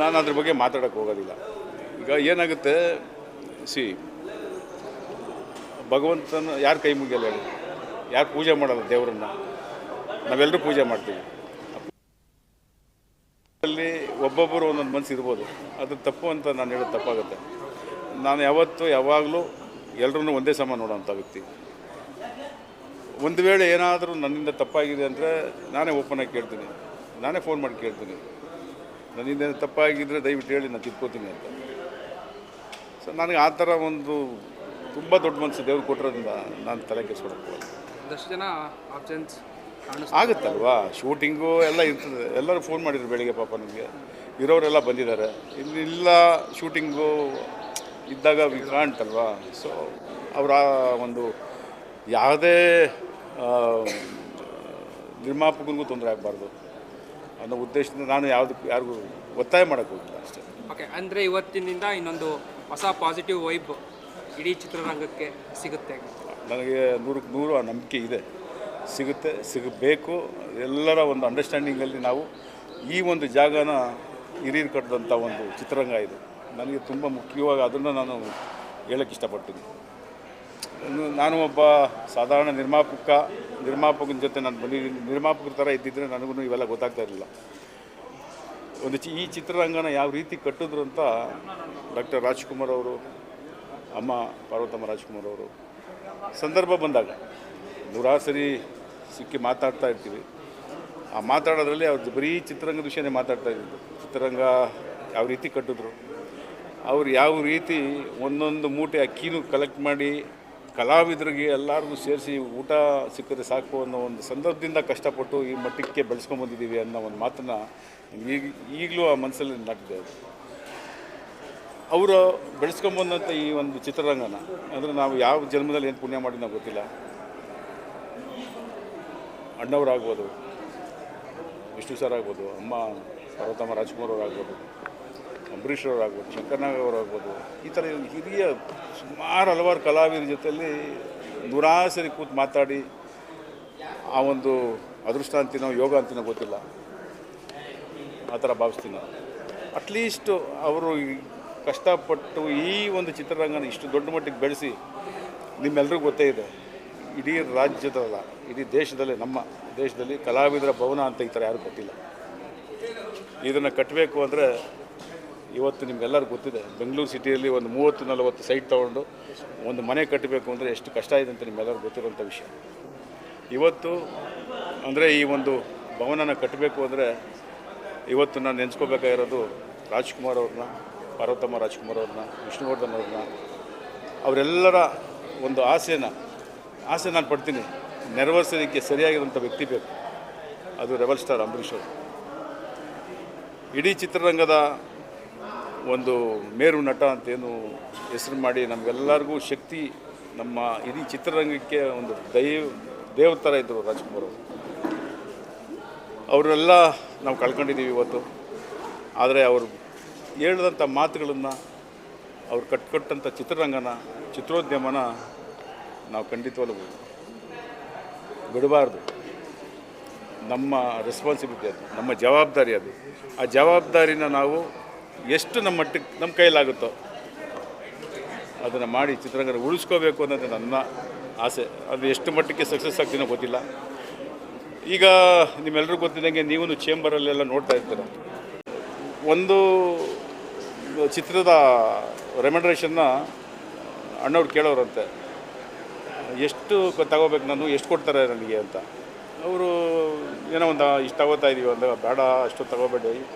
ನಾನು ಅದ್ರ ಬಗ್ಗೆ ಮಾತಾಡೋಕ್ಕೆ ಹೋಗೋದಿಲ್ಲ. ಈಗ ಏನಾಗುತ್ತೆ, ಸಿ, ಭಗವಂತನ ಯಾರು ಕೈ ಮುಗಿಯಲ್ಲ ಹೇಳಿ? ಯಾರು ಪೂಜೆ ಮಾಡಲ್ಲ ದೇವರನ್ನು? ನಾವೆಲ್ಲರೂ ಪೂಜೆ ಮಾಡ್ತೀವಿ. ಅಲ್ಲಿ ಒಬ್ಬೊಬ್ಬರು ಒಂದೊಂದು ಮನಸ್ಸು ಇರ್ಬೋದು. ಅದು ತಪ್ಪು ಅಂತ ನಾನು ಹೇಳೋದು ತಪ್ಪಾಗುತ್ತೆ. ನಾನು ಯಾವತ್ತೂ ಯಾವಾಗಲೂ ಎಲ್ಲರನ್ನೂ ಒಂದೇ ಸಮ ನೋಡೋಂಥ ವ್ಯಕ್ತಿ. ಒಂದು ವೇಳೆ ಏನಾದರೂ ನನ್ನಿಂದ ತಪ್ಪಾಗಿದೆ ಅಂದರೆ ನಾನೇ ಓಪನ್ ಆಗಿ ಕೇಳ್ತೀನಿ. ನಾನೇ ಫೋನ್ ಮಾಡಿ ಕೇಳ್ತೀನಿ. ನನ್ನಿಂದ ಏನಾದ್ರು ತಪ್ಪಾಗಿದ್ದರೆ ದಯವಿಟ್ಟು ಹೇಳಿ ನಾನು ತಿದ್ಕೋತೀನಿ ಅಂತ. ಸೊ ನನಗೆ ಆ ಥರ ಒಂದು ತುಂಬ ದೊಡ್ಡ ಮನಸ್ಸು ದೇವ್ರು ಕೊಟ್ಟಿರೋದ್ರಿಂದ ನಾನು ತಲೆ ಕೆಸ್ಕೊಡಕ್ಕೆ ಒಂದಷ್ಟು ಜನ ಆಪ್ಷನ್ಸ್ ಆಗುತ್ತಲ್ವಾ? ಶೂಟಿಂಗು ಎಲ್ಲ ಇರ್ತದೆ. ಎಲ್ಲರೂ ಫೋನ್ ಮಾಡಿದ್ರು ಬೆಳಿಗ್ಗೆ ಪಾಪ ನಮಗೆ. ಇರೋರೆಲ್ಲ ಬಂದಿದ್ದಾರೆ. ಇಲ್ಲಿಲ್ಲ ಶೂಟಿಂಗು ಇದ್ದಾಗ ವಿ ಕಾಣ್ತಲ್ವಾ ಸೊ ಅವರ ಒಂದು ಯಾವುದೇ ನಿರ್ಮಾಪಕನಿಗೂ ತೊಂದರೆ ಆಗಬಾರ್ದು. ಅನ್ನೋ ಉದ್ದೇಶದಿಂದ ನಾನು ಯಾವುದಕ್ಕೂ ಯಾರಿಗೂ ಒತ್ತಾಯ ಮಾಡೋಕ್ಕೆ ಹೋಗಿಲ್ಲ ಅಷ್ಟೇ. ಓಕೆ ಅಂದರೆ ಇವತ್ತಿನಿಂದ ಇನ್ನೊಂದು ಹೊಸ ಪಾಸಿಟಿವ್ ವೈಬ್ ಇಡೀ ಚಿತ್ರರಂಗಕ್ಕೆ ಸಿಗುತ್ತೆ. ನನಗೆ ನೂರಕ್ಕೆ ನೂರು ಆ ನಂಬಿಕೆ ಇದೆ. ಸಿಗುತ್ತೆ ಸಿಗಬೇಕು. ಎಲ್ಲರ ಒಂದು ಅಂಡರ್ಸ್ಟ್ಯಾಂಡಿಂಗಲ್ಲಿ ನಾವು ಈ ಒಂದು ಜಾಗನ ಹಿರಿಯರು ಕಟ್ಟಿದಂಥ ಒಂದು ಚಿತ್ರರಂಗ ಇದು. ನನಗೆ ತುಂಬ ಮುಖ್ಯವಾಗಿ ಅದನ್ನು ನಾನು ಹೇಳಕ್ಕೆ ಇಷ್ಟಪಡ್ತೀನಿ. ನಾನು ಒಬ್ಬ ಸಾಧಾರಣ ನಿರ್ಮಾಪಕ. ನಿರ್ಮಾಪಕನ ಜೊತೆ ನಾನು ಬಂದಿದ್ದೀನಿ ನಿರ್ಮಾಪಕರ ಥರ ಇದ್ದಿದ್ದರೆ ನನಗೂ ಇವೆಲ್ಲ ಗೊತ್ತಾಗ್ತಾ ಇರಲಿಲ್ಲ. ಒಂದು ಚಿ, ಈ ಚಿತ್ರರಂಗನ ಯಾವ ರೀತಿ ಕಟ್ಟಿದ್ರು ಅಂತ ಡಾಕ್ಟರ್ ರಾಜ್ಕುಮಾರ್ ಅವರು, ಅಮ್ಮ ಪಾರ್ವತಮ್ಮ ರಾಜ್ಕುಮಾರ್ ಅವರು, ಸಂದರ್ಭ ಬಂದಾಗ ದುರಾಸರಿ ಸರಿ ಸಿಕ್ಕಿ ಮಾತಾಡ್ತಾ ಇರ್ತೀವಿ. ಆ ಮಾತಾಡೋದ್ರಲ್ಲಿ ಅವ್ರದ್ದು ಬರೀ ಚಿತ್ರರಂಗದ ವಿಷಯನೇ ಮಾತಾಡ್ತಾ ಇದ್ದರು ಚಿತ್ರರಂಗ ಯಾವ ರೀತಿ ಕಟ್ಟಿದ್ರು, ಅವ್ರು ಯಾವ ರೀತಿ ಒಂದೊಂದು ಮೂಟೆ ಅಕ್ಕಿನೂ ಕಲೆಕ್ಟ್ ಮಾಡಿ ಕಲಾವಿದರಿಗೆ ಎಲ್ಲರಿಗೂ ಸೇರಿಸಿ ಊಟ ಸಿಕ್ಕರೆ ಸಾಕು ಅನ್ನೋ ಒಂದು ಸಂದರ್ಭದಿಂದ ಕಷ್ಟಪಟ್ಟು ಈ ಮಟ್ಟಕ್ಕೆ ಬೆಳೆಸ್ಕೊಂಬಂದಿದ್ದೀವಿ ಅನ್ನೋ ಒಂದು ಮಾತನ್ನು ಈಗ ಈಗಲೂ ಆ ಮನಸ್ಸಲ್ಲಿ ನಾಟಿದೆ ಅವರು ಬೆಳೆಸ್ಕೊಂಬಂದಂಥ ಈ ಒಂದು ಚಿತ್ರರಂಗನ, ಅಂದರೆ ನಾವು ಯಾವ ಜನ್ಮದಲ್ಲಿ ಏನು ಪುಣ್ಯ ಮಾಡಿ ನಾವು ಗೊತ್ತಿಲ್ಲ. ಅಣ್ಣವರಾಗ್ಬೋದು, ವಿಷ್ಣು ಸರ್ ಆಗ್ಬೋದು, ಅಮ್ಮ, ಪಾರ್ವತಮ್ಮ ರಾಜ್ಕುಮಾರ್ ಅಂಬರೀಷ್ ಶಂಕರ್ನಾಗ್ ಅವರಾಗ್ಬೋದು ಈ ಥರ ಹಿರಿಯ ಸುಮಾರು ಹಲವಾರು ಕಲಾವಿದರ ಜೊತೆಯಲ್ಲಿ ನೂರಾಸರಿ ಕೂತು ಮಾತಾಡಿ ಆ ಒಂದು ಅದೃಷ್ಟ ಅಂತಿನೋ, ಯೋಗ ಅಂತಿನೋ ಗೊತ್ತಿಲ್ಲ. ಆ ಥರ ಭಾವಿಸ್ತೀನಿ ನಾನು. ಅಟ್ಲೀಸ್ಟ್ ಅವರು ಕಷ್ಟಪಟ್ಟು ಈ ಒಂದು ಚಿತ್ರರಂಗನ ಇಷ್ಟು ದೊಡ್ಡ ಮಟ್ಟಿಗೆ ಬೆಳೆಸಿ ನಿಮ್ಮೆಲ್ಲರಿಗೂ ಗೊತ್ತೇ ಇದೆ. ಇಡೀ ರಾಜ್ಯದಲ್ಲ, ಇಡೀ ದೇಶದಲ್ಲಿ ನಮ್ಮ ದೇಶದಲ್ಲಿ ಕಲಾವಿದರ ಭವನ ಅಂತ ಈ ಥರ ಯಾರು ಗೊತ್ತಿಲ್ಲ ಇದನ್ನು ಕಟ್ಟಬೇಕು ಅಂದರೆ ಇವತ್ತು ನಿಮ್ಗೆಲ್ಲರಿಗೂ ಗೊತ್ತಿದೆ, ಬೆಂಗಳೂರು ಸಿಟಿಯಲ್ಲಿ ಒಂದು ಮೂವತ್ತು, ನಲವತ್ತು ಸೈಟ್ ತೊಗೊಂಡು ಒಂದು ಮನೆ ಕಟ್ಟಬೇಕು ಅಂದರೆ ಎಷ್ಟು ಕಷ್ಟ ಇದೆ ಅಂತ ನಿಮ್ಮೆಲ್ಲರಿಗೂ ಗೊತ್ತಿರುವಂಥ ವಿಷಯ. ಇವತ್ತು ಅಂದರೆ ಈ ಒಂದು ಭವನನ ಕಟ್ಟಬೇಕು ಅಂದರೆ ಇವತ್ತು ನಾನು ನೆನೆಸ್ಕೋಬೇಕಾಗಿರೋದು ರಾಜ್ಕುಮಾರ್ ಅವ್ರನ್ನ, ಪಾರ್ವತಮ್ಮ ರಾಜ್ಕುಮಾರ್ ಅವ್ರನ್ನ, ವಿಷ್ಣುವರ್ಧನ್ ಅವ್ರನ್ನ, ಅವರೆಲ್ಲರ ಒಂದು ಆಸೆನ, ಆಸೆ ನಾನು ಪಡ್ತೀನಿ ನೆರವೇರಿಸೋದಕ್ಕೆ ಸರಿಯಾಗಿರುವಂಥ ವ್ಯಕ್ತಿ ಬೇಕು. ಅದು ರೆಬಲ್ ಸ್ಟಾರ್ ಅಂಬರೀಷ್ ಅವರು. ಇಡೀ ಚಿತ್ರರಂಗದ ಒಂದು ಮೇರು ನಟ ಅಂತೇನು ಹೆಸರು ಮಾಡಿ ನಮಗೆಲ್ಲರಿಗೂ ಶಕ್ತಿ ನಮ್ಮ ಇಡೀ ಚಿತ್ರರಂಗಕ್ಕೆ ಒಂದು ದೈವ ದೇವತರ ಇದ್ದರು ರಾಜ್ಕುಮಾರ್ ಅವರು. ಅವರೆಲ್ಲ ನಾವು ಕಳ್ಕೊಂಡಿದ್ದೀವಿ ಇವತ್ತು. ಆದರೆ ಅವರು ಹೇಳಿದಂಥ ಮಾತುಗಳನ್ನು, ಅವ್ರು ಕಟ್ಕೊಟ್ಟಂಥ ಚಿತ್ರರಂಗನ, ಚಿತ್ರೋದ್ಯಮನ ನಾವು ಖಂಡಿತವಾಗ್ಲೂ ಬಿಡಬಾರ್ದು. ನಮ್ಮ ರೆಸ್ಪಾನ್ಸಿಬಿಲಿಟಿ ಅದು, ನಮ್ಮ ಜವಾಬ್ದಾರಿ ಅದು. ಆ ಜವಾಬ್ದಾರಿನ ನಾವು ಎಷ್ಟು ನಮ್ಮ ಮಟ್ಟಕ್ಕೆ ನಮ್ಮ ಕೈಲಾಗುತ್ತೋ ಅದನ್ನು ಮಾಡಿ ಚಿತ್ರರಂಗನ ಉಳಿಸ್ಕೋಬೇಕು ಅನ್ನೋದು ನನ್ನ ಆಸೆ. ಅದು ಎಷ್ಟು ಮಟ್ಟಕ್ಕೆ ಸಕ್ಸಸ್ ಆಗ್ತೀನೋ ಗೊತ್ತಿಲ್ಲ. ಈಗ ನಿಮ್ಮೆಲ್ಲರಿಗೂ ಗೊತ್ತಿದ್ದಂಗೆ ನೀವು ಚೇಂಬರಲ್ಲೆಲ್ಲ ನೋಡ್ತಾ ಇರ್ತೀರ. ಒಂದು ಚಿತ್ರದ ರೆಮ್ಯುನರೇಷನ್ನ ಅಣ್ಣವ್ರು ಕೇಳೋರಂತೆ. ಎಷ್ಟು ತಗೋಬೇಕು ನಾನು, ಎಷ್ಟು ಕೊಡ್ತಾರೆ ನನಗೆ ಅಂತ. ಅವರು, ಏನೋ ಒಂದು, ಇಷ್ಟು ತಗೋತಾ ಇದ್ದೀವಿ ಅಂದಾಗ ಬೇಡ, ಅಷ್ಟು ತಗೋಬೇಡಿ.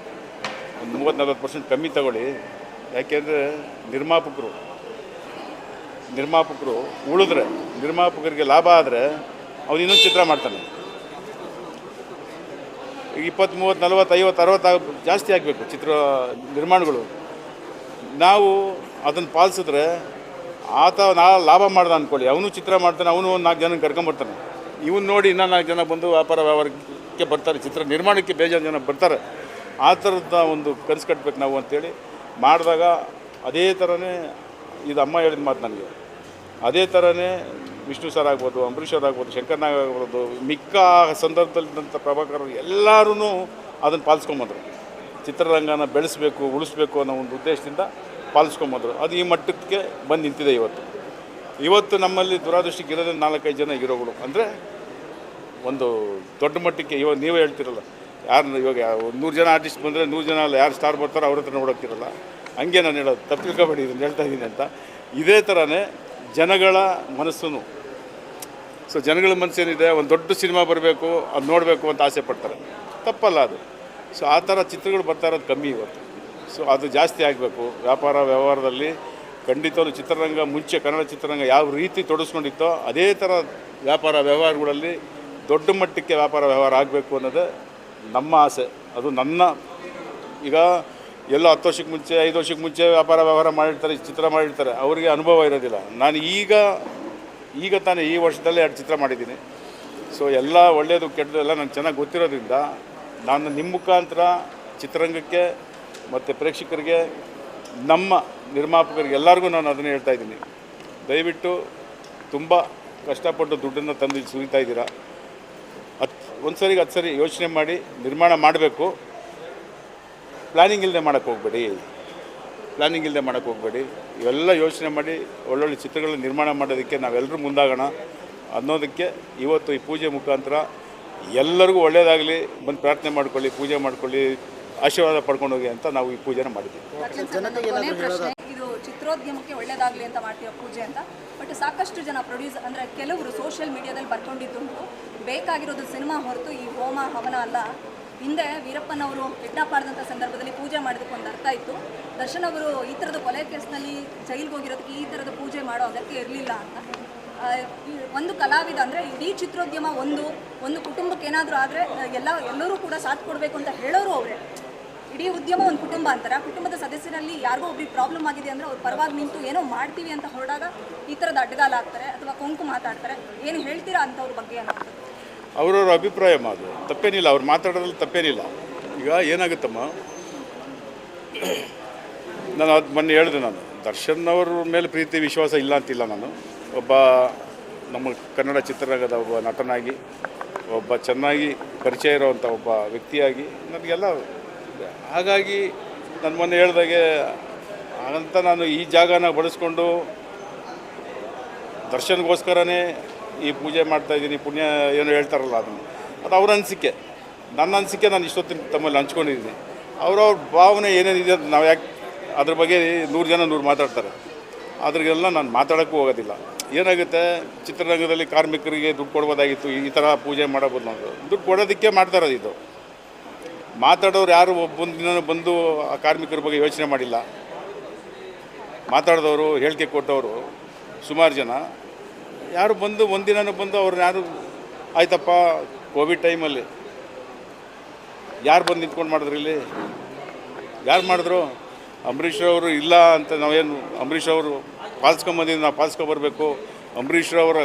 ಒಂದು ಮೂವತ್ತು ನಲ್ವತ್ತು ಪರ್ಸೆಂಟ್ ಕಮ್ಮಿ ತಗೊಳ್ಳಿ. ಯಾಕೆಂದರೆ ನಿರ್ಮಾಪಕರು ನಿರ್ಮಾಪಕರು ಉಳಿದ್ರೆ, ನಿರ್ಮಾಪಕರಿಗೆ ಲಾಭ ಆದರೆ ಅವನು ಇನ್ನೊಂದು ಚಿತ್ರ ಮಾಡ್ತಾನೆ. ಈಗ ಇಪ್ಪತ್ತು ಮೂವತ್ತು ನಲ್ವತ್ತು, ಐವತ್ತು, ಅರವತ್ತು ಜಾಸ್ತಿ ಆಗಬೇಕು ಚಿತ್ರ ನಿರ್ಮಾಣಗಳು. ನಾವು ಅದನ್ನು ಪಾಲಿಸಿದ್ರೆ ಆತ ನಾ ಲಾಭ ಮಾಡ್ದ ಅಂದ್ಕೊಳ್ಳಿ ಅವನು ಚಿತ್ರ ಮಾಡ್ತಾನೆ, ಅವನು ಒಂದು ನಾಲ್ಕು ಜನಕ್ಕೆ ಕರ್ಕೊಂಬರ್ತಾನೆ ಇವನು ನೋಡಿ ಇನ್ನೂ ನಾಲ್ಕು ಜನ ಬಂದು ವ್ಯಾಪಾರ ವ್ಯವಹಾರಕ್ಕೆ ಬರ್ತಾರೆ, ಚಿತ್ರ ನಿರ್ಮಾಣಕ್ಕೆ ಬೇಜಾರು ಜನ ಬರ್ತಾರೆ. ಆ ಥರದ ಒಂದು ಕನಸು ಕಟ್ಟಬೇಕು ನಾವು ಅಂತೇಳಿ ಮಾಡಿದಾಗ ಅದೇ ಥರನೇ ಇದು ಅಮ್ಮ ಹೇಳಿದ ಮಾತು ನನಗೆ. ಅದೇ ಥರನೇ ವಿಷ್ಣು ಸರ್ ಆಗ್ಬೋದು, ಅಂಬರೀಷ್ ಸರ್ ಆಗ್ಬೋದು ಶಂಕರ್ನಾಗ್ ಆಗ್ಬೋದು, ಮಿಕ್ಕ ಸಂದರ್ಭದಲ್ಲಿದ್ದಂಥ ಪ್ರಭಾಕರ್ ಎಲ್ಲರೂ ಅದನ್ನು ಪಾಲಿಸ್ಕೊಂಬಂದರು. ಚಿತ್ರರಂಗನ ಬೆಳೆಸಬೇಕು, ಉಳಿಸ್ಬೇಕು ಅನ್ನೋ ಒಂದು ಉದ್ದೇಶದಿಂದ ಪಾಲಿಸ್ಕೊಂಬಂದರು. ಅದು ಈ ಮಟ್ಟಕ್ಕೆ ಬಂದು ನಿಂತಿದೆ ಇವತ್ತು. ಇವತ್ತು ನಮ್ಮಲ್ಲಿ ದುರಾದೃಷ್ಟಕ್ಕೆ ಇರೋದೇ ನಾಲ್ಕೈದು ಜನ ಹೀರೋಗಳು. ಅಂದರೆ ಒಂದು ದೊಡ್ಡ ಮಟ್ಟಕ್ಕೆ ಇವಾಗ ನೀವೇ ಹೇಳ್ತಿರಲ್ಲ ಯಾರು ಇವಾಗ ನೂರು ಜನ ಆರ್ಟಿಸ್ಟ್ ಬಂದರೆ ನೂರು ಜನ ಅಲ್ಲ ಯಾರು ಸ್ಟಾರ್ ಬರ್ತಾರೋ ಅವ್ರ ಹತ್ರ ನೋಡೋಕ್ಕಿರಲ್ಲ. ಹಂಗೆ ನಾನು ಹೇಳೋದು. ತಪ್ಪು ತಿಳ್ಕೊಬೇಡಿ ಇದನ್ನು ಹೇಳ್ತಾ ಇದ್ದೀನಿ ಅಂತ. ಇದೇ ಥರನೇ ಜನಗಳ ಮನಸ್ಸು ಸೊ ಜನಗಳ ಮನಸ್ಸೇನಿದೆ, ಒಂದು ದೊಡ್ಡ ಸಿನಿಮಾ ಬರಬೇಕು, ಅದು ನೋಡಬೇಕು ಅಂತ ಆಸೆ ಪಡ್ತಾರೆ. ತಪ್ಪಲ್ಲ ಅದು. ಸೊ ಆ ಥರ ಚಿತ್ರಗಳು ಬರ್ತಾ ಇರೋದು ಕಮ್ಮಿ ಇವತ್ತು. ಸೊ ಅದು ಜಾಸ್ತಿ ಆಗಬೇಕು. ವ್ಯಾಪಾರ ವ್ಯವಹಾರದಲ್ಲಿ ಖಂಡಿತವಾಗ್ಲೂ ಚಿತ್ರರಂಗ ಮುಂಚೆ, ಕನ್ನಡ ಚಿತ್ರರಂಗ ಯಾವ ರೀತಿ ತೊಡಸ್ಕೊಂಡಿತ್ತೋ, ಅದೇ ಥರ ವ್ಯಾಪಾರ ವ್ಯವಹಾರಗಳಲ್ಲಿ ದೊಡ್ಡ ಮಟ್ಟಕ್ಕೆ ವ್ಯಾಪಾರ ವ್ಯವಹಾರ ಆಗಬೇಕು ಅನ್ನೋದೇ ನಮ್ಮ ಆಸೆ. ಅದು ನನ್ನ ಈಗ ಎಲ್ಲ ಹತ್ತು ವರ್ಷಕ್ಕೆ ಮುಂಚೆ, ಐದು ವರ್ಷಕ್ಕೆ ಮುಂಚೆ ವ್ಯಾಪಾರ, ವ್ಯವಹಾರ ಮಾಡಿರ್ತಾರೆ ಚಿತ್ರ ಮಾಡಿರ್ತಾರೆ. ಅವರಿಗೆ ಅನುಭವ ಇರೋದಿಲ್ಲ. ನಾನು ಈಗ ಈಗ ತಾನೇ ಈ ವರ್ಷದಲ್ಲೇ ಎರಡು ಚಿತ್ರ ಮಾಡಿದ್ದೀನಿ. ಸೊ ಎಲ್ಲ ಒಳ್ಳೆಯದು ಕೆಟ್ಟದ್ದು ಎಲ್ಲ ನಂಗೆ ಚೆನ್ನಾಗಿ ಗೊತ್ತಿರೋದ್ರಿಂದ ನಾನು ನಿಮ್ಮ ಮುಖಾಂತರ ಚಿತ್ರರಂಗಕ್ಕೆ ಮತ್ತು ಪ್ರೇಕ್ಷಕರಿಗೆ, ನಮ್ಮ ನಿರ್ಮಾಪಕರಿಗೆ ಎಲ್ಲರಿಗೂ ನಾನು ಅದನ್ನೇ ಹೇಳ್ತಾ ಇದ್ದೀನಿ. ದಯವಿಟ್ಟು ತುಂಬ ಕಷ್ಟಪಟ್ಟು ದುಡ್ಡನ್ನು ತಂದು ಸುರಿತಾ ಇದ್ದೀರಾ. ಒಂದು ಸರಿಗೆ ಹತ್ತು ಸರಿ ಯೋಚನೆ ಮಾಡಿ ನಿರ್ಮಾಣ ಮಾಡಬೇಕು. ಪ್ಲ್ಯಾನಿಂಗ್ ಇಲ್ಲದೆ ಮಾಡೋಕ್ಕೆ ಹೋಗಬೇಡಿ. ಪ್ಲ್ಯಾನಿಂಗ್ ಇಲ್ಲದೆ ಮಾಡೋಕ್ಕೆ ಹೋಗಬೇಡಿ. ಇವೆಲ್ಲ ಯೋಚನೆ ಮಾಡಿ ಒಳ್ಳೊಳ್ಳೆ ಚಿತ್ರಗಳನ್ನ ನಿರ್ಮಾಣ ಮಾಡೋದಕ್ಕೆ ನಾವೆಲ್ಲರೂ ಮುಂದಾಗೋಣ. ಅನ್ನೋದಕ್ಕೆ ಇವತ್ತು ಈ ಪೂಜೆ ಮುಖಾಂತರ ಎಲ್ಲರಿಗೂ ಒಳ್ಳೆಯದಾಗಲಿ ಬಂದು ಪ್ರಾರ್ಥನೆ ಮಾಡ್ಕೊಳ್ಳಿ, ಪೂಜೆ ಮಾಡ್ಕೊಳ್ಳಿ, ಆಶೀರ್ವಾದ ಪಡ್ಕೊಂಡು ಹೋಗಿ ಅಂತ ನಾವು ಈ ಪೂಜೆನ ಮಾಡಿದ್ದೀವಿ. ಚಿತ್ರೋದ್ಯಮಕ್ಕೆ ಒಳ್ಳೇದಾಗಲಿ ಅಂತ ಮಾಡ್ತೀವಿ ಪೂಜೆ ಅಂತ? ಬಟ್ ಸಾಕಷ್ಟು ಜನ ಪ್ರೊಡ್ಯೂಸ್ ಅಂದರೆ ಕೆಲವರು ಸೋಷಿಯಲ್ ಮೀಡಿಯಾದಲ್ಲಿ ಬರ್ಕೊಂಡಿದ್ದುಂಟು. ಬೇಕಾಗಿರೋದು ಸಿನಿಮಾ ಹೊರತು ಈ ಹೋಮ, ಹವನ ಅಲ್ಲ. ಹಿಂದೆ ವೀರಪ್ಪನವರು ಕಿಡ್ನಾಪ್ ಸಂದರ್ಭದಲ್ಲಿ ಪೂಜೆ ಮಾಡೋದಕ್ಕೆ ಒಂದು ಅರ್ಥ ಇತ್ತು. ದರ್ಶನ್ ಅವರು ಈ ಥರದ ಕೊಲೆ ಕೇಸ್ನಲ್ಲಿ ಜೈಲಿಗೆ ಹೋಗಿರೋದಕ್ಕೆ ಈ ಥರದ ಪೂಜೆ ಮಾಡೋ ಅಗತ್ಯ ಇರಲಿಲ್ಲ ಅಂತ. ಒಂದು ಕಲಾವಿದ ಅಂದರೆ ಇಡೀ ಚಿತ್ರೋದ್ಯಮ ಒಂದು ಒಂದು ಕುಟುಂಬಕ್ಕೆ ಏನಾದರೂ ಆದರೆ ಎಲ್ಲ, ಎಲ್ಲರೂ ಕೂಡ ಸಾಥ್ ಕೊಡಬೇಕು ಅಂತ ಹೇಳೋರು ಅವರೇ. ಇಡೀ ಉದ್ಯಮ ಒಂದು ಕುಟುಂಬ ಅಂತಾರೆ. ಕುಟುಂಬದ ಸದಸ್ಯರಲ್ಲಿ ಯಾರಿಗೋ ಒಬ್ರಿಗೆ ಪ್ರಾಬ್ಲಮ್ ಆಗಿದೆ ಅಂದರೆ ಅವ್ರು ಪರವಾಗಿ ನಿಂತು ಏನೋ ಮಾಡ್ತೀವಿ ಅಂತ ಹೊರಡಾಗ ಈ ಥರದ ಅಡ್ಡಗಾಲ ಆಗ್ತಾರೆ ಅಥವಾ ಕೊಂಕು ಮಾತಾಡ್ತಾರೆ. ಏನು ಹೇಳ್ತೀರಾ ಅಂಥವ್ರ ಬಗ್ಗೆ ಅವರವ್ರ ಅಭಿಪ್ರಾಯ ಅದು ತಪ್ಪೇನಿಲ್ಲ. ಅವ್ರು ಮಾತಾಡೋದ್ರಲ್ಲಿ ತಪ್ಪೇನಿಲ್ಲ. ಈಗ ಏನಾಗುತ್ತಮ್ಮ? ನಾನು ಅದು ಮೊನ್ನೆ ಹೇಳಿದೆ ನಾನು. ದರ್ಶನ್ ಅವ್ರ ಮೇಲೆ ಪ್ರೀತಿ, ವಿಶ್ವಾಸ ಇಲ್ಲ ಅಂತಿಲ್ಲ ನಾನು. ಒಬ್ಬ ನಮ್ಮ ಕನ್ನಡ ಚಿತ್ರರಂಗದ ಒಬ್ಬ ನಟನಾಗಿ, ಒಬ್ಬ ಚೆನ್ನಾಗಿ ಪರಿಚಯ ಇರುವಂಥ ಒಬ್ಬ ವ್ಯಕ್ತಿಯಾಗಿ ನನಗೆಲ್ಲ ಹಾಗಾಗಿ ನನ್ನ ಮೊನ್ನೆ ಹೇಳ್ದಾಗೆ ಅಂತ ನಾನು ಈ ಜಾಗನ ಬಳಸ್ಕೊಂಡು ದರ್ಶನಗೋಸ್ಕರನೇ ಈ ಪೂಜೆ ಮಾಡ್ತಾ ಇದ್ದೀನಿ. ಪುಣ್ಯ ಏನು ಹೇಳ್ತಾರಲ್ಲ ಅದನ್ನು. ಅದು ಅವ್ರ ಅನಿಸಿಕೆ. ನನ್ನ ಅನಿಸಿಕೆ ನಾನು ಇಷ್ಟೊತ್ತಿನ ತಮ್ಮಲ್ಲಿ ಹಂಚ್ಕೊಂಡಿದ್ದೀನಿ. ಅವ್ರವ್ರ ಭಾವನೆ ಏನೇನಿದೆ ಅದು ನಾವು ಯಾಕೆ ಅದ್ರ ಬಗ್ಗೆ ನೂರು ಜನ ನೂರು ಮಾತಾಡ್ತಾರೆ. ಅದ್ರಿಗೆಲ್ಲ ನಾನು ಮಾತಾಡೋಕ್ಕೂ ಹೋಗೋದಿಲ್ಲ. ಏನಾಗುತ್ತೆ? ಚಿತ್ರರಂಗದಲ್ಲಿ ಕಾರ್ಮಿಕರಿಗೆ ದುಡ್ಡು ಕೊಡ್ಬೋದಾಗಿತ್ತು. ಈ ಥರ ಪೂಜೆ ಮಾಡಬೋದು ನಾವು ದುಡ್ಡು ಕೊಡೋದಕ್ಕೆ ಮಾಡ್ತಾ ಇರೋದು ಇದು. ಮಾತಾಡೋರು ಯಾರು ಒಬ್ಬೊಂದು ಬಂದು ಆ ಕಾರ್ಮಿಕರ ಬಗ್ಗೆ ಯೋಚನೆ ಮಾಡಿಲ್ಲ. ಮಾತಾಡಿದವರು, ಹೇಳಿಕೆ ಕೊಟ್ಟವರು ಸುಮಾರು ಜನ. ಯಾರು ಬಂದು ಒಂದಿನ ಬಂದು ಅವ್ರನ್ನ ಯಾರು, ಆಯ್ತಪ್ಪ, ಕೋವಿಡ್ ಟೈಮಲ್ಲಿ ಯಾರು ಬಂದು ನಿಂತ್ಕೊಂಡು ಮಾಡಿದ್ರು ಇಲ್ಲಿ? ಯಾರು ಮಾಡಿದ್ರು? ಅಂಬರೀಷ್ ಅವರು ಇಲ್ಲ ಅಂತ ನಾವೇನು, ಅಂಬರೀಷ್ ಅವರು ಪಾಲಿಸ್ಕೊಂಬಂದಿದ್ದು ನಾವು ಪಾಲಿಸ್ಕೊಬರ್ಬೇಕು. ಅಂಬರೀಷ್ ಅವರ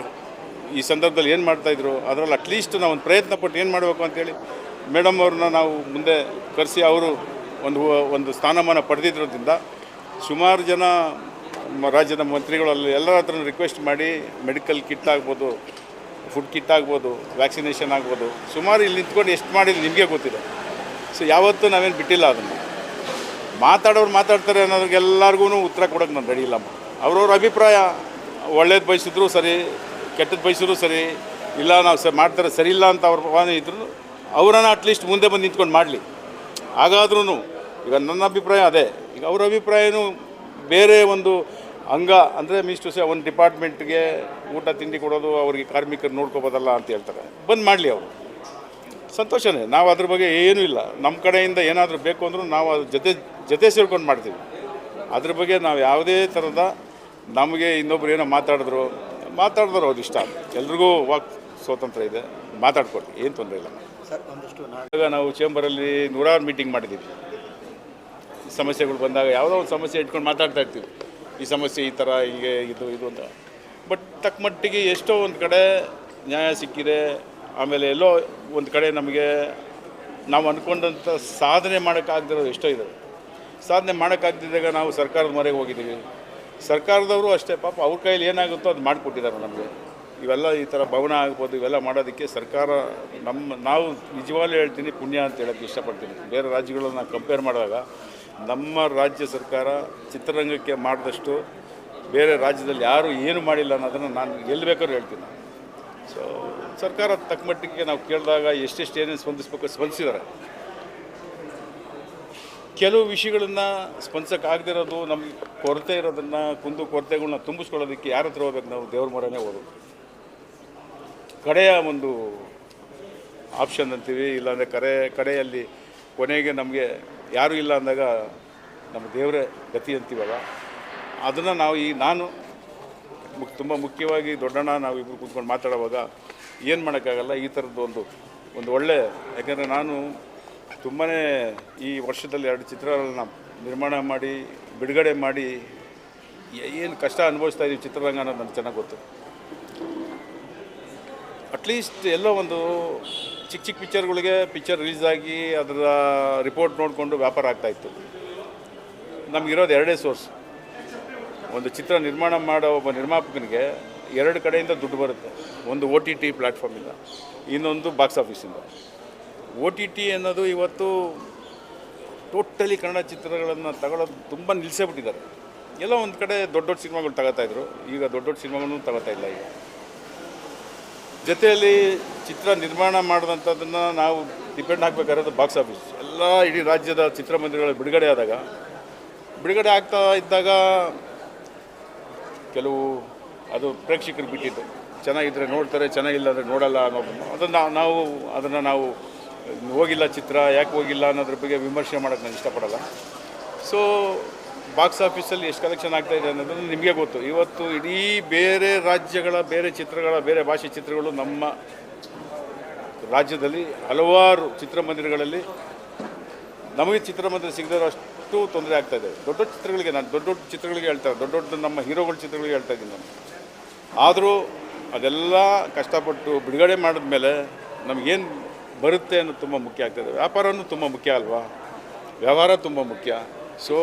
ಈ ಸಂದರ್ಭದಲ್ಲಿ ಏನು ಮಾಡ್ತಾಯಿದ್ರು ಅದರಲ್ಲಿ ಅಟ್ಲೀಸ್ಟ್ ನಾವು ಒಂದು ಪ್ರಯತ್ನ ಪಟ್ಟು ಏನು ಮಾಡಬೇಕು ಅಂತೇಳಿ ಮೇಡಮ್ ಅವ್ರನ್ನ ನಾವು ಮುಂದೆ ಕರೆಸಿ ಅವರು ಒಂದು ಒಂದು ಸ್ಥಾನಮಾನ ಪಡೆದಿದ್ದರೋದ್ರಿಂದ ಸುಮಾರು ಜನ ರಾಜ್ಯದ ಮಂತ್ರಿಗಳಲ್ಲಿ ಎಲ್ಲರ ಹತ್ರ ರಿಕ್ವೆಸ್ಟ್ ಮಾಡಿ ಮೆಡಿಕಲ್ ಕಿಟ್ ಆಗ್ಬೋದು ಫುಡ್ ಕಿಟ್ ಆಗ್ಬೋದು ವ್ಯಾಕ್ಸಿನೇಷನ್ ಆಗ್ಬೋದು. ಸುಮಾರು ಇಲ್ಲಿ ನಿಂತ್ಕೊಂಡು ಎಷ್ಟು ಮಾಡಿದ್ರು ನಿಮಗೆ ಗೊತ್ತಿದೆ. ಸೊ ಯಾವತ್ತೂ ನಾವೇನು ಬಿಟ್ಟಿಲ್ಲ ಅದನ್ನು. ಮಾತಾಡೋರು ಮಾತಾಡ್ತಾರೆ ಅನ್ನೋರಿಗೆಲ್ಲರಿಗೂ ಉತ್ತರ ಕೊಡೋಕೆ ನಾನು ರೆಡಿ ಇಲ್ಲಮ್ಮ ಅವ್ರವ್ರ ಅಭಿಪ್ರಾಯ ಒಳ್ಳೇದು ಬಯಸಿದ್ರು ಸರಿ ಕೆಟ್ಟದ್ದು ಬಯಸಿದ್ರು ಸರಿ, ಇಲ್ಲ ನಾವು ಸರ್ ಮಾಡ್ತಾರೆ ಸರಿ ಇಲ್ಲ ಅಂತ ಅವ್ರ ಭಾವನೆ ಇದ್ರು ಅವರನ್ನು ಅಟ್ಲೀಸ್ಟ್ ಮುಂದೆ ಬಂದು ನಿಂತ್ಕೊಂಡು ಮಾಡಲಿ. ಹಾಗಾದ್ರೂ ಈಗ ನನ್ನ ಅಭಿಪ್ರಾಯ ಅದೇ. ಈಗ ಅವ್ರ ಅಭಿಪ್ರಾಯನೂ ಬೇರೆ ಒಂದು ಅಂಗ, ಅಂದರೆ ಮೀನ್ಸ್ ಟು ಸೇ ಒಂದು ಡಿಪಾರ್ಟ್ಮೆಂಟ್ಗೆ ಊಟ ತಿಂಡಿ ಕೊಡೋದು, ಅವ್ರಿಗೆ ಕಾರ್ಮಿಕರು ನೋಡ್ಕೋಬೋದಲ್ಲ ಅಂತ ಹೇಳ್ತಾರೆ. ಬಂದು ಮಾಡಲಿ ಅವರು. ಸಂತೋಷನೇ. ನಾವು ಅದ್ರ ಬಗ್ಗೆ ಏನೂ ಇಲ್ಲ. ನಮ್ಮ ಕಡೆಯಿಂದ ಏನಾದರೂ ಬೇಕು ಅಂದರೂ ನಾವು ಅದ್ರ ಜೊತೆ ಜೊತೆ ಸೇರ್ಕೊಂಡು ಮಾಡ್ತೀವಿ. ಅದ್ರ ಬಗ್ಗೆ ನಾವು ಯಾವುದೇ ಥರದ ನಮಗೆ ಇನ್ನೊಬ್ರು ಏನೋ ಮಾತಾಡಿದ್ರು ಮಾತಾಡಿದ್ರು ಅದು ಇಷ್ಟ. ಎಲ್ರಿಗೂ ವಾಕ್ ಸ್ವಾತಂತ್ರ್ಯ ಇದೆ. ಮಾತಾಡ್ಕೊಡಿ. ಏನು ತೊಂದರೆ ಇಲ್ಲ. ಇವಾಗ ನಾವು ಚೇಂಬರಲ್ಲಿ ನೂರಾರು ಮೀಟಿಂಗ್ ಮಾಡಿದ್ದೀವಿ. ಸಮಸ್ಯೆಗಳು ಬಂದಾಗ ಯಾವುದೋ ಒಂದು ಸಮಸ್ಯೆ ಇಟ್ಕೊಂಡು ಮಾತಾಡ್ತಾ ಇರ್ತೀವಿ. ಈ ಸಮಸ್ಯೆ ಈ ಥರ, ಹೀಗೆ, ಇದು ಇದು ಅಂತ. ಬಟ್ ತಕ್ಕ ಮಟ್ಟಿಗೆ ಎಷ್ಟೋ ಒಂದು ಕಡೆ ನ್ಯಾಯ ಸಿಕ್ಕಿದೆ. ಆಮೇಲೆ ಎಲ್ಲೋ ಒಂದು ಕಡೆ ನಮಗೆ, ನಾವು ಅಂದ್ಕೊಂಡಂಥ ಸಾಧನೆ ಮಾಡೋಕ್ಕಾಗ್ದಿರೋದು ಎಷ್ಟೋ ಇದೆ. ಸಾಧನೆ ಮಾಡೋಕ್ಕಾಗ್ದಿದ್ದಾಗ ನಾವು ಸರ್ಕಾರದ ಮೊರೆಗೆ ಹೋಗಿದ್ದೀವಿ. ಸರ್ಕಾರದವರು ಅಷ್ಟೇ, ಪಾಪ ಅವ್ರ ಕೈಯಲ್ಲಿ ಏನಾಗುತ್ತೋ ಅದು ಮಾಡಿಕೊಟ್ಟಿದ್ದಾರೆ ನಮಗೆ. ಇವೆಲ್ಲ ಈ ಥರ ಭವನ ಆಗ್ಬೋದು, ಇವೆಲ್ಲ ಮಾಡೋದಕ್ಕೆ ಸರ್ಕಾರ ನಮ್ಮ, ನಾವು ನಿಜವಾಗ್ಲೂ ಹೇಳ್ತೀನಿ, ಪುಣ್ಯ ಅಂತ ಹೇಳೋಕ್ಕೆ ಇಷ್ಟಪಡ್ತೀನಿ. ಬೇರೆ ರಾಜ್ಯಗಳನ್ನ ಕಂಪೇರ್ ಮಾಡಿದಾಗ ನಮ್ಮ ರಾಜ್ಯ ಸರ್ಕಾರ ಚಿತ್ರರಂಗಕ್ಕೆ ಮಾಡಿದಷ್ಟು ಬೇರೆ ರಾಜ್ಯದಲ್ಲಿ ಯಾರೂ ಏನು ಮಾಡಿಲ್ಲ ಅನ್ನೋದನ್ನು ನಾನು ಎಲ್ಲಿ ಬೇಕಾದ್ರೂ ಹೇಳ್ತೀನಿ. ಸೊ ಸರ್ಕಾರ ತಕ್ಕ ಮಟ್ಟಿಗೆ ನಾವು ಕೇಳಿದಾಗ ಎಷ್ಟೆಷ್ಟು ಏನೇನು ಸ್ಪಂದಿಸ್ಬೇಕು, ಸ್ಪಂದಿಸಿದ್ದಾರೆ. ಕೆಲವು ವಿಷಯಗಳನ್ನು ಸ್ಪಂದಿಸೋಕ್ಕಾಗದಿರೋದು ನಮಗೆ ಕೊರತೆ ಇರೋದನ್ನು, ಕುಂದು ಕೊರತೆಗಳನ್ನ ತುಂಬಿಸ್ಕೊಳ್ಳೋದಕ್ಕೆ ಯಾರ ಹತ್ರ ಹೋಗ್ಬೇಕು ನಾವು? ದೇವ್ರ ಮೊರೆನೇ ಹೋಗೋದು. ಕಡೆಯ ಒಂದು ಆಪ್ಷನ್ ಅಂತೀವಿ, ಇಲ್ಲಾಂದರೆ ಕರೆ, ಕಡೆಯಲ್ಲಿ ಕೊನೆಗೆ ನಮಗೆ ಯಾರೂ ಇಲ್ಲ ಅಂದಾಗ ನಮ್ಮ ದೇವರೇ ಗತಿ ಅಂತೀವಲ್ಲ. ಅದನ್ನು ನಾವು ಈ ನಾನು ತುಂಬ ಮುಖ್ಯವಾಗಿ ದೊಡ್ಡಣ್ಣ ನಾವು ಇಬ್ಬರು ಕೂತ್ಕೊಂಡು ಮಾತಾಡುವಾಗ ಏನು ಮಾಡೋಕ್ಕಾಗಲ್ಲ, ಈ ಥರದ್ದು ಒಂದು ಒಂದು ಒಳ್ಳೆ, ಯಾಕೆಂದರೆ ನಾನು ತುಂಬಾ ಈ ವರ್ಷದಲ್ಲಿ ಎರಡು ಚಿತ್ರಗಳನ್ನ ನಿರ್ಮಾಣ ಮಾಡಿ, ಬಿಡುಗಡೆ ಮಾಡಿ ಏನು ಕಷ್ಟ ಅನುಭವಿಸ್ತಾ ಇದ್ದೀವಿ ಚಿತ್ರರಂಗ ಅನ್ನೋದು ನನಗೆ ಚೆನ್ನಾಗಿ ಗೊತ್ತು. ಅಟ್ಲೀಸ್ಟ್ ಎಲ್ಲೋ ಒಂದು ಚಿಕ್ಕ ಚಿಕ್ಕ ಪಿಕ್ಚರ್ಗಳಿಗೆ ಪಿಕ್ಚರ್ ರಿಲೀಸ್ ಆಗಿ ಅದರ ರಿಪೋರ್ಟ್ ನೋಡಿಕೊಂಡು ವ್ಯಾಪಾರ ಆಗ್ತಾಯಿತ್ತು ನಮಗಿರೋದು ಎರಡೇ ಸೋರ್ಸ್ ಒಂದು ಚಿತ್ರ ನಿರ್ಮಾಣ ಮಾಡೋ ಒಬ್ಬ ನಿರ್ಮಾಪಕನಿಗೆ ಎರಡು ಕಡೆಯಿಂದ ದುಡ್ಡು ಬರುತ್ತೆ. ಒಂದು ಒ ಟಿ ಟಿ ಪ್ಲ್ಯಾಟ್ಫಾರ್ಮಿಂದ ಇನ್ನೊಂದು ಬಾಕ್ಸ್ ಆಫೀಸಿಂದ ಒ ಟಿ ಟಿ ಅನ್ನೋದು ಇವತ್ತು ಟೋಟಲಿ ಕನ್ನಡ ಚಿತ್ರಗಳನ್ನು ತಗೊಳ್ಳೋದು ತುಂಬ ನಿಲ್ಲಿಸೇ ಬಿಟ್ಟಿದ್ದಾರೆ. ಎಲ್ಲೋ ಒಂದು ಕಡೆ ದೊಡ್ಡ ದೊಡ್ಡ ಸಿನಿಮಾಗಳು ತಗೋತಾಯಿದ್ರು ಈಗ ದೊಡ್ಡ ದೊಡ್ಡ ಸಿನಿಮಾಗಳನ್ನು ತಗೋತಾ ಇಲ್ಲ ಈಗ. ಜೊತೆಯಲ್ಲಿ ಚಿತ್ರ ನಿರ್ಮಾಣ ಮಾಡಿದಂಥದ್ದನ್ನು ನಾವು ಡಿಪೆಂಡ್ ಆಗಬೇಕಾಗಿರೋದು ಬಾಕ್ಸ್ ಆಫೀಸ್ ಎಲ್ಲ ಇಡೀ ರಾಜ್ಯದ ಚಿತ್ರಮಂದಿರಗಳು ಬಿಡುಗಡೆ ಆದಾಗ, ಬಿಡುಗಡೆ ಆಗ್ತಾ ಇದ್ದಾಗ ಕೆಲವು ಅದು ಪ್ರೇಕ್ಷಕರು ಬಿಟ್ಟಿತ್ತು ಚೆನ್ನಾಗಿದ್ದರೆ ನೋಡ್ತಾರೆ ಚೆನ್ನಾಗಿಲ್ಲ ಅಂದರೆ ನೋಡಲ್ಲ ಅನ್ನೋದನ್ನು ಅದನ್ನು ನಾವು ಅದನ್ನು ನಾವು ಹೋಗಿಲ್ಲ ಚಿತ್ರ, ಯಾಕೆ ಹೋಗಿಲ್ಲ ಅನ್ನೋದ್ರ ಬಗ್ಗೆ ವಿಮರ್ಶೆ ಮಾಡೋಕ್ಕೆ ನಾನು ಇಷ್ಟಪಡಲ್ಲ. ಸೊ ಬಾಕ್ಸ್ ಆಫೀಸಲ್ಲಿ ಎಷ್ಟು ಕಲೆಕ್ಷನ್ ಆಗ್ತಾ ಇದೆ ಅನ್ನೋದನ್ನು ನಿಮಗೆ ಗೊತ್ತು. ಇವತ್ತು ಇಡೀ ಬೇರೆ ರಾಜ್ಯಗಳ, ಬೇರೆ ಚಿತ್ರಗಳ, ಬೇರೆ ಭಾಷೆ ಚಿತ್ರಗಳು ನಮ್ಮ ರಾಜ್ಯದಲ್ಲಿ ಹಲವಾರು ಚಿತ್ರಮಂದಿರಗಳಲ್ಲಿ ನಮಗೆ ಚಿತ್ರಮಂದಿರ ಸಿಗದಿರೋ ಅಷ್ಟು ತೊಂದರೆ ಆಗ್ತಾ ಇದೆ. ದೊಡ್ಡ ದೊಡ್ಡ ಚಿತ್ರಗಳಿಗೆ ನಾನು ದೊಡ್ಡ ದೊಡ್ಡ ಚಿತ್ರಗಳಿಗೆ ಹೇಳ್ತಾ ದೊಡ್ಡ ದೊಡ್ಡ ನಮ್ಮ ಹೀರೋಗಳ ಚಿತ್ರಗಳಿಗೆ ಹೇಳ್ತಾ ಇದ್ದೀನಿ ನಾನು. ಆದರೂ ಅದೆಲ್ಲ ಕಷ್ಟಪಟ್ಟು ಬಿಡುಗಡೆ ಮಾಡಿದ್ಮೇಲೆ ನಮಗೇನು ಬರುತ್ತೆ ಅನ್ನೋದು ತುಂಬ ಮುಖ್ಯ ಆಗ್ತದೆ ವ್ಯಾಪಾರವೂ ತುಂಬ ಮುಖ್ಯ ಅಲ್ವಾ? ವ್ಯವಹಾರ ತುಂಬ ಮುಖ್ಯ. ಸೊ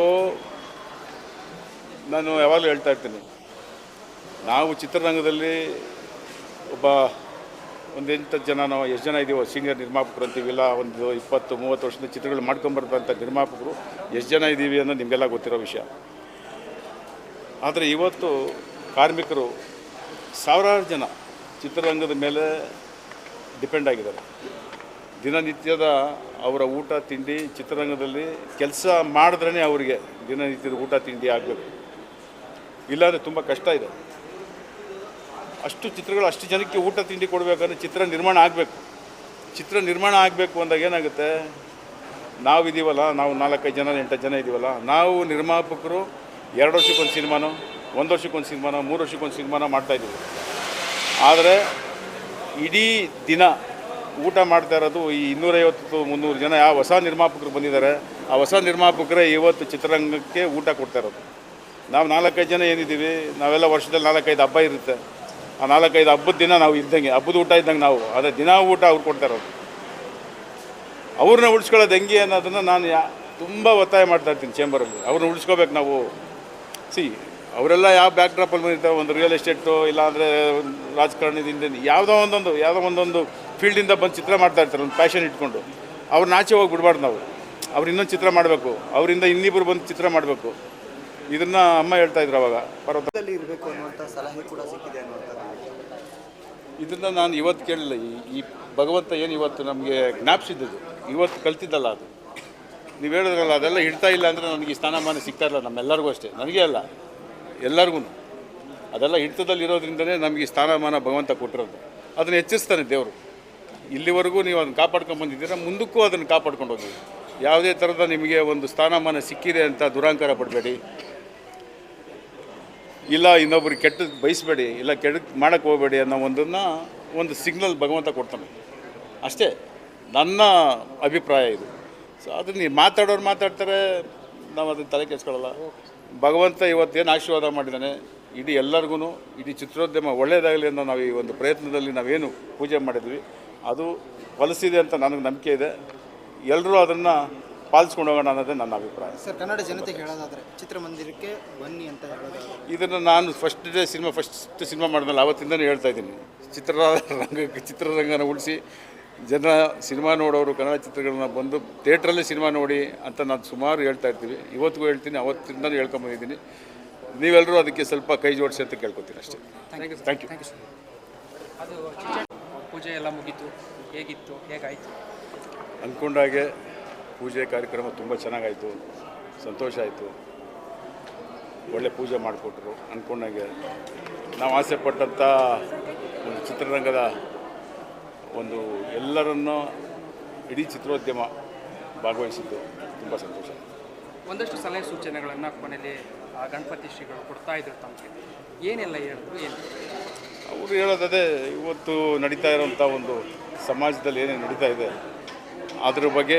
ನಾನು ಯಾವಾಗಲೂ ಹೇಳ್ತಾ ಇರ್ತೀನಿ. ನಾವು ಚಿತ್ರರಂಗದಲ್ಲಿ ಒಬ್ಬ ಒಂದು ಜನ ನಾವು ಎಷ್ಟು ಜನ ಇದ್ದೀವೋ ಸೀನಿಯರ್ ನಿರ್ಮಾಪಕರು ಅಂತೀವಿಲ್ಲ ಒಂದು ಇಪ್ಪತ್ತು, ಮೂವತ್ತು ವರ್ಷದ ಚಿತ್ರಗಳು ಮಾಡ್ಕೊಂಬರ್ತಂಥ ನಿರ್ಮಾಪಕರು ಎಷ್ಟು ಜನ ಇದ್ದೀವಿ ಅನ್ನೋ ನಿಮಗೆಲ್ಲ ಗೊತ್ತಿರೋ ವಿಷಯ. ಆದರೆ ಇವತ್ತು ಕಾರ್ಮಿಕರು ಸಾವಿರಾರು ಜನ ಚಿತ್ರರಂಗದ ಮೇಲೆ ಡಿಪೆಂಡ್ ಆಗಿದ್ದಾರೆ. ದಿನನಿತ್ಯದ ಅವರ ಊಟ, ತಿಂಡಿ ಚಿತ್ರರಂಗದಲ್ಲಿ ಕೆಲಸ ಮಾಡಿದ್ರೇ ಅವರಿಗೆ ದಿನನಿತ್ಯದ ಊಟ, ತಿಂಡಿ ಆಗಬೇಕು. ಇಲ್ಲಾಂದರೆ ತುಂಬ ಕಷ್ಟ ಇದೆ. ಅಷ್ಟು ಚಿತ್ರಗಳು, ಅಷ್ಟು ಜನಕ್ಕೆ ಊಟ ತಿಂಡಿ ಕೊಡಬೇಕಂದ್ರೆ ಚಿತ್ರ ನಿರ್ಮಾಣ ಆಗಬೇಕು. ಚಿತ್ರ ನಿರ್ಮಾಣ ಆಗಬೇಕು ಅಂದಾಗ ಏನಾಗುತ್ತೆ? ನಾವು ಇದೀವಲ್ಲ, ನಾವು ನಾಲ್ಕೈದು ಜನ ಎಂಟು ಜನ ಇದ್ದೀವಲ್ಲ ನಾವು ನಿರ್ಮಾಪಕರು ಎರಡು ವರ್ಷಕ್ಕೊಂದು ಸಿನಿಮಾನೋ ಒಂದು ವರ್ಷಕ್ಕೊಂದು ಸಿನಿಮಾನೋ ಮೂರು ವರ್ಷಕ್ಕೊಂದು ಸಿನಿಮಾನ ಮಾಡ್ತಾಯಿದ್ದೀವಿ ಆದರೆ ಇಡೀ ದಿನ ಊಟ ಮಾಡ್ತಾ ಇರೋದು ಈ ಇನ್ನೂರೈವತ್ತು ಮುನ್ನೂರು ಜನ ಯಾವ ಹೊಸ ನಿರ್ಮಾಪಕರು ಬಂದಿದ್ದಾರೆ. ಆ ಹೊಸ ನಿರ್ಮಾಪಕರೇ ಇವತ್ತು ಚಿತ್ರರಂಗಕ್ಕೆ ಊಟ ಕೊಡ್ತಾ ಇರೋದು. ನಾವು ನಾಲ್ಕೈದು ಜನ ಏನಿದ್ದೀವಿ, ನಾವೆಲ್ಲ ವರ್ಷದಲ್ಲಿ ನಾಲ್ಕೈದು ಹಬ್ಬ ಇರುತ್ತೆ. ಆ ನಾಲ್ಕೈದು ಹಬ್ಬದ ದಿನ ನಾವು ಇದ್ದಂಗೆ, ಹಬ್ಬದ ಊಟ ಇದ್ದಂಗೆ ನಾವು. ಅದೇ ದಿನ ಊಟ ಅವ್ರು ಕೊಡ್ತಾ ಇರೋದು ಅವ್ರನ್ನ ಉಳಿಸ್ಕೊಳ್ಳೋದು ಹೆಂಗೆ ಅನ್ನೋದನ್ನು ನಾನು ಯಾ, ತುಂಬ ಒತ್ತಾಯ ಮಾಡ್ತಾ ಇರ್ತೀನಿ ಚೇಂಬರಲ್ಲಿ ಅವ್ರನ್ನ ಉಳಿಸ್ಕೋಬೇಕು ನಾವು. ಸಿ ಅವರೆಲ್ಲ ಯಾವ ಬ್ಯಾಕ್ ಡ್ರಾಪಲ್ಲಿ ಬಂದಿರ್ತಾರೆ, ಒಂದು ರಿಯಲ್ ಎಸ್ಟೇಟು ಇಲ್ಲಾಂದರೆ ರಾಜಕಾರಣದಿಂದ ಯಾವುದೋ ಒಂದೊಂದು ಯಾವುದೋ ಒಂದೊಂದು ಫೀಲ್ಡಿಂದ ಬಂದು ಚಿತ್ರ ಮಾಡ್ತಾ ಇರ್ತಾರೆ, ಒಂದು ಪ್ಯಾಷನ್ ಇಟ್ಕೊಂಡು. ಅವ್ರನ್ನ ಆಚೆ ಹೋಗಿ ಬಿಡಬಾರ್ದು ನಾವು. ಅವ್ರು ಇನ್ನೊಂದು ಚಿತ್ರ ಮಾಡಬೇಕು. ಅವರಿಂದ ಇನ್ನಿಬ್ಬರು ಬಂದು ಚಿತ್ರ ಮಾಡಬೇಕು. ಇದನ್ನು ಅಮ್ಮ ಹೇಳ್ತಾ ಇದ್ರು ಅವಾಗ. ಪರ್ವತ ದಲ್ಲಿ ಇರಬೇಕು ಅನ್ನುವಂಥ ಸಲಹೆ ಕೂಡ ಸಿಕ್ಕಿದೆ ಅನ್ನುವಂಥದ್ದು. ಇದನ್ನ ನಾನು ಇವತ್ತು ಕೇಳಿಲ್ಲ. ಈ ಈ ಭಗವಂತ ಏನು ಇವತ್ತು ನಮಗೆ ಜ್ಞಾಪಿಸಿದ್ದು ಇವತ್ತು ಕಲ್ತಿದ್ದಲ್ಲ ಅದು. ನೀವು ಹೇಳಿದ್ರಲ್ಲ ಅದೆಲ್ಲ ಹಿಡ್ತಾ ಇಲ್ಲ ಅಂದರೆ ನನಗೆ ಸ್ಥಾನಮಾನ ಸಿಗ್ತಾ ಇಲ್ಲ ನಮ್ಮೆಲ್ಲರಿಗೂ ಅಷ್ಟೇ. ನನಗೆ ಅಲ್ಲ. ಎಲ್ಲರಿಗೂ ಅದೆಲ್ಲ ಹಿಡ್ತದಲ್ಲಿರೋದ್ರಿಂದಲೇ ನಮಗೆ ಈ ಸ್ಥಾನಮಾನ ಭಗವಂತ ಕೊಟ್ಟಿರೋದು. ಅದನ್ನು ಹೆಚ್ಚಿಸ್ತಾನೆ ದೇವರು. ಇಲ್ಲಿವರೆಗೂ ನೀವು ಅದನ್ನು ಕಾಪಾಡ್ಕೊಂಡು ಬಂದಿದ್ದೀರ ಮುಂದಕ್ಕೂ ಅದನ್ನು ಕಾಪಾಡ್ಕೊಂಡು ಹೋಗಿ ಯಾವುದೇ ಥರದ ನಿಮಗೆ ಒಂದು ಸ್ಥಾನಮಾನ ಸಿಕ್ಕಿದೆ ಅಂತ ದುರಾಂಕಾರ ಪಡಬೇಡಿ. ಇಲ್ಲ, ಇನ್ನೊಬ್ರು ಕೆಟ್ಟ ಬಯಸಬೇಡಿ, ಇಲ್ಲ ಕೆಡ ಮಾಡಕ್ಕೆ ಹೋಗಬೇಡಿ ಅನ್ನೋ ಒಂದನ್ನು ಒಂದು ಸಿಗ್ನಲ್ ಭಗವಂತ ಕೊಡ್ತಾನೆ. ಅಷ್ಟೇ, ನನ್ನ ಅಭಿಪ್ರಾಯ ಇದು. ಸೊ ಅದನ್ನ ನೀವು ಮಾತಾಡೋರು ಮಾತಾಡ್ತಾರೆ, ನಾವು ಅದನ್ನು ತಲೆ ಕೆಡ್ಸ್ಕೊಳ್ಳಲ್ಲ ಭಗವಂತ ಇವತ್ತೇನು ಆಶೀರ್ವಾದ ಮಾಡಿದ್ದಾನೆ ಇಡೀ ಎಲ್ಲರಿಗೂ ಇಡೀ ಚಿತ್ರೋದ್ಯಮ ಒಳ್ಳೆಯದಾಗಲಿ ಅನ್ನೋ ನಾವು ಈ ಒಂದು ಪ್ರಯತ್ನದಲ್ಲಿ ನಾವೇನು ಪೂಜೆ ಮಾಡಿದ್ವಿ. ಅದು ಫಲಿಸಿದೆ ಅಂತ ನನಗೆ ನಂಬಿಕೆ ಇದೆ. ಎಲ್ಲರೂ ಅದನ್ನು ಪಾಲಿಸ್ಕೊಂಡು ಹೋಗೋಣ ಅನ್ನೋದೇ ನನ್ನ ಅಭಿಪ್ರಾಯ. ಸರ್ ಕನ್ನಡ ಜನತೆಗೆ ಹೇಳೋದಾದ್ರೆ ಚಿತ್ರಮಂದಿರಕ್ಕೆ ಬನ್ನಿ ಅಂತ ಹೇಳೋದಾದ್ರೆ? ಇದನ್ನು ನಾನು first day cinema first cinema ಮಾಡಿದ್ಮೇಲೆ ಆವತ್ತಿಂದನೇ ಹೇಳ್ತಾ ಇದ್ದೀನಿ. ಚಿತ್ರರಂಗಕ್ಕೆ ಚಿತ್ರರಂಗನ ಉಳಿಸಿ ಜನ ಸಿನಿಮಾ ನೋಡೋರು ಕನ್ನಡ ಚಿತ್ರಗಳನ್ನ ಬಂದು ಥಿಯೇಟ್ರಲ್ಲೇ ಸಿನಿಮಾ ನೋಡಿ ಅಂತ ನಾನು ಸುಮಾರು ಹೇಳ್ತಾ ಇರ್ತೀವಿ. ಇವತ್ತಿಗೂ ಹೇಳ್ತೀನಿ ಅವತ್ತಿಂದನೂ ಹೇಳ್ಕೊಂಬಂದಿದ್ದೀನಿ ನೀವೆಲ್ಲರೂ ಅದಕ್ಕೆ ಸ್ವಲ್ಪ ಕೈ ಜೋಡಿಸಿ ಅಂತ ಕೇಳ್ಕೊತೀನಿ ಅಷ್ಟೇ. ಥ್ಯಾಂಕ್ ಯು ಅದು ಪೂಜೆ ಎಲ್ಲ ಮುಗೀತು ಹೇಗಿತ್ತು ಹೇಗಾಯಿತು? ಅಂದ್ಕೊಂಡಾಗೆ ಪೂಜೆ ಕಾರ್ಯಕ್ರಮ ತುಂಬ ಚೆನ್ನಾಗಾಯಿತು. ಸಂತೋಷ ಆಯಿತು. ಒಳ್ಳೆ ಪೂಜೆ ಮಾಡಿಕೊಟ್ರು ಅಂದ್ಕೊಂಡಂಗೆ ನಾವು ಆಸೆ ಪಟ್ಟಂಥ ಒಂದು ಚಿತ್ರರಂಗದ ಒಂದು ಎಲ್ಲರನ್ನು ಇಡೀ ಚಿತ್ರೋದ್ಯಮ ಭಾಗವಹಿಸಿದ್ದು ತುಂಬ ಸಂತೋಷ ಒಂದಷ್ಟು ಸಲಹೆ ಸೂಚನೆಗಳನ್ನು ಕೊನೆಯಲ್ಲಿ ಆ ಗಣಪತಿ ಶ್ರೀಗಳು ಕೊಡ್ತಾ ಇದ್ರು ತಮಗೆ. ಏನೆಲ್ಲ ಹೇಳಿದ್ರು ಏನು? ಅವರು ಹೇಳೋದದೇ ಇವತ್ತು ನಡೀತಾ ಇರೋಂಥ ಒಂದು ಸಮಾಜದಲ್ಲಿ ಏನೇನು ನಡೀತಾ ಇದೆ ಅದ್ರ ಬಗ್ಗೆ